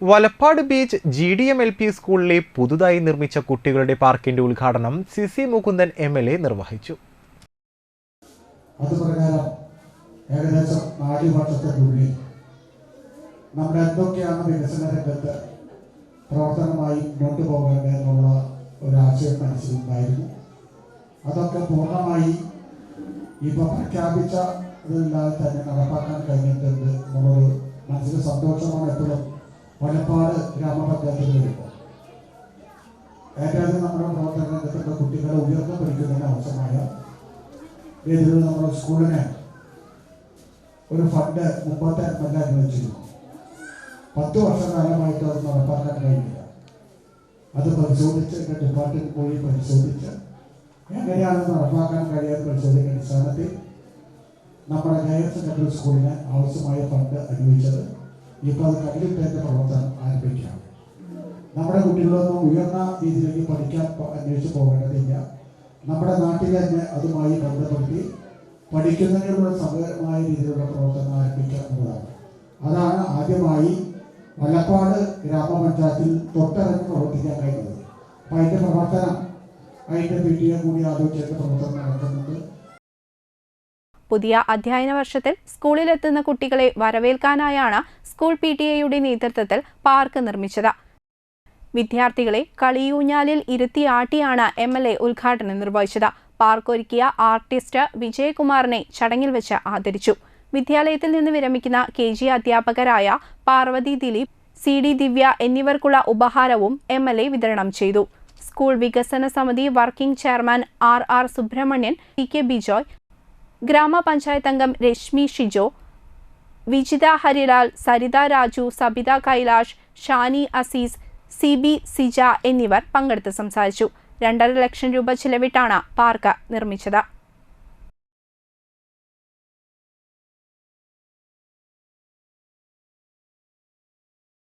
Valappad beach G D M L P സ്കൂളിലെ പുതുതായി നിർമ്മിച്ച കുട്ടികളുടെ പാർക്കിന്റെ ഉദ്ഘാടനം C C Mukundan M L A നിർവഹിച്ചു. ഏകദേശം നാല് വർഷത്തിനുള്ളിൽ നമ്മൾ എന്തൊക്കെയാണ് വികസന രംഗത്ത് പ്രവർത്തനമായി മുന്നോട്ട് പോകേണ്ടത് എന്നുള്ള ഒരു ആശയം മനസ്സിലുണ്ടായിരുന്നു. അതൊക്കെ പൂർണമായി ഇപ്പോൾ പ്രഖ്യാപിച്ച ഇതില്ലാതെ തന്നെ നടപ്പാക്കാൻ കഴിഞ്ഞിട്ടുണ്ട് എന്നുള്ളൊരു മനസ്സിന് സന്തോഷമാണ് എപ്പോഴും വലപ്പാട് ഗ്രാമപഞ്ചായത്തിൽ വരുമ്പോൾ ഏറ്റവും നമ്മുടെ പ്രവർത്തന രംഗത്തുള്ള കുട്ടികളെ ഉയർന്നു പഠിക്കുന്നതിന് ആവശ്യമായ രീതിയിൽ നമ്മുടെ സ്കൂളിന് ഒരു ഫണ്ട് എൽ എ അനുവദിച്ചിരുന്നു. പത്ത് വർഷകാലമായിട്ട് അത് നടപ്പാക്കാൻ കഴിഞ്ഞില്ല. അത് പരിശോധിച്ച് എന്റെ ഡിപ്പാർട്ട്മെന്റ് പോയി പരിശോധിച്ച് എങ്ങനെയാണ് നടപ്പാക്കാൻ കഴിയാൻ പരിശോധിക്കുന്ന അടിസ്ഥാനത്തിൽ നമ്മുടെ ഹയർ സെക്കൻഡറി സ്കൂളിന് ആവശ്യമായ ഫണ്ട് അനുവദിച്ചത്. ഇപ്പോൾ അത് കയ്യിലിട്ടതിന്റെ പ്രവർത്തനം ആരംഭിക്കാം. നമ്മുടെ കുട്ടികളൊന്നും ഉയർന്ന രീതിയിലേക്ക് പഠിക്കാൻ അന്വേഷിച്ച് പോകേണ്ടതില്ല. നമ്മുടെ നാട്ടിൽ തന്നെ അതുമായി ബന്ധപ്പെടുത്തി പഠിക്കുന്നതിനുള്ള സമഗ്രമായ രീതിയിലുള്ള പ്രവർത്തനം ആരംഭിക്കുക എന്നതാണ്. അതാണ് ആദ്യമായി വല്ലപ്പാട് ഗ്രാമപഞ്ചായത്തിൽ തൊട്ടിറങ്ങി പ്രവർത്തിക്കാൻ കഴിഞ്ഞത്. അപ്പം അതിന്റെ പ്രവർത്തനം അതിന്റെ പി കൂടി ആലോചിച്ചൊക്കെ പ്രവർത്തനം നടക്കുന്നുണ്ട്. പുതിയ അധ്യയന വർഷത്തിൽ സ്കൂളിലെത്തുന്ന കുട്ടികളെ വരവേൽക്കാനായാണ് സ്കൂൾ പി ടി എയുടെ നേതൃത്വത്തിൽ പാർക്ക് നിർമ്മിച്ചത്. വിദ്യാർത്ഥികളെ കളിയൂഞ്ഞാലിൽ ഇരുത്തി ആട്ടിയാണ് എം എൽ എ ഉദ്ഘാടനം നിർവഹിച്ചത്. പാർക്ക് ഒരുക്കിയ ആർട്ടിസ്റ്റ് വിജയകുമാറിനെ ചടങ്ങിൽ വെച്ച് ആദരിച്ചു. വിദ്യാലയത്തിൽ നിന്ന് വിരമിക്കുന്ന കെ ജി അധ്യാപകരായ പാർവതി ദിലീപ് സി ഡി ദിവ്യ എന്നിവർക്കുള്ള ഉപഹാരവും എം എൽ എ വിതരണം ചെയ്തു. സ്കൂൾ വികസന സമിതി working chairman R R Subramanian T K Bijoy grama panchayat അംഗം രശ്മി ഷിജോ വിജിത ഹരിലാൽ സരിത രാജു സബിത കൈലാഷ് ഷാനി അസീസ് സി ബി സിജ എന്നിവർ പങ്കെടുത്ത് സംസാരിച്ചു. രണ്ടര ലക്ഷം രൂപ ചിലവിട്ടാണ് പാർക്ക് നിർമ്മിച്ചത്.